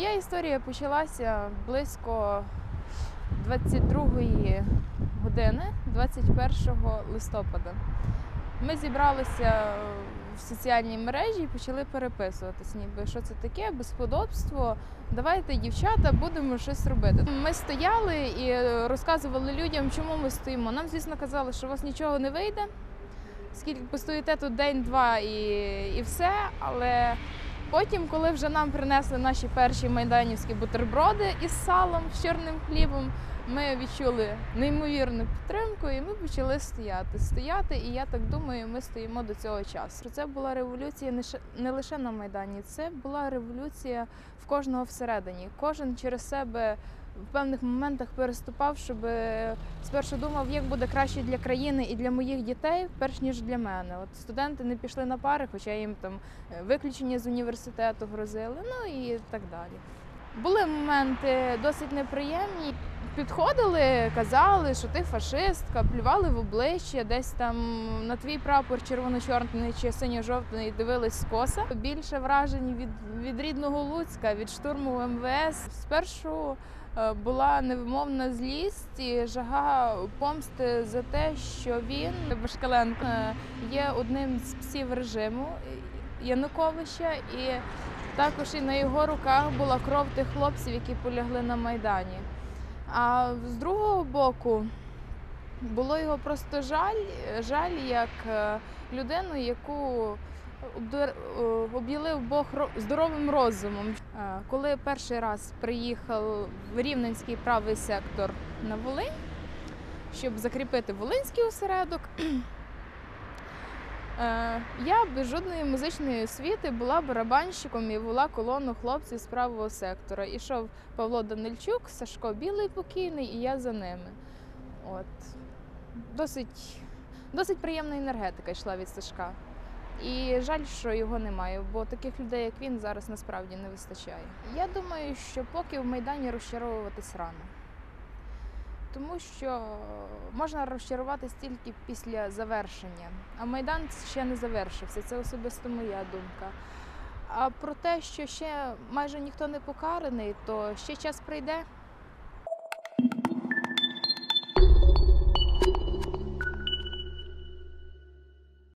Моя історія почалася близько 22-ї години, 21 листопада. Ми зібралися в соціальній мережі і почали переписуватись, ніби що це таке, безподобство. Давайте, дівчата, будемо щось робити. Ми стояли і розказували людям, чому ми стоїмо. Нам, звісно, казали, що у вас нічого не вийде. Скільки постоїте тут день-два і, і все. Але потім, коли вже нам принесли наші перші майданівські бутерброди із салом, з чорним хлібом, ми відчули неймовірну підтримку, і ми почали стояти. Стояти, і я так думаю, ми стоїмо до цього часу. Це була революція не лише на Майдані, це була революція в кожного всередині. Кожен через себе в певних моментах переступав, щоб спершу думав, як буде краще для країни і для моїх дітей, перш ніж для мене. От студенти не пішли на пари, хоча їм там е, виключення з університету грозили, ну і так далі. Були моменти досить неприємні. Підходили, казали, що ти фашистка, плювали в обличчя, десь там на твій прапор червоно-чорний чи синьо-жовтий дивились скоса. Більше вражень від, від рідного Луцька, від штурму МВС. Спершу е, була невимовна злість і жага помсти за те, що він Башкаленко е, є одним з псів режиму Януковича, і також і на його руках була кров тих хлопців, які полягли на майдані. А з другого боку було його просто жаль, жаль як е, людину, яку обдар- е, Бог здоровим розумом. Е, Коли перший раз приїхав в Рівненський правий сектор на Волинь, щоб закріпити Волинський осередок, я без жодної музичної освіти була барабанщиком і вела колону хлопців з правого сектора. Ішов Павло Данильчук, Сашко Білий покійний, і я за ними. От. Досить, досить приємна енергетика йшла від Сашка. І жаль, що його немає, бо таких людей, як він, зараз насправді не вистачає. Я думаю, що поки в Майдані розчаровуватись рано. Тому що можна розчаруватися тільки після завершення. А Майдан ще не завершився, це особисто моя думка. А про те, що ще майже ніхто не покараний, то ще час прийде.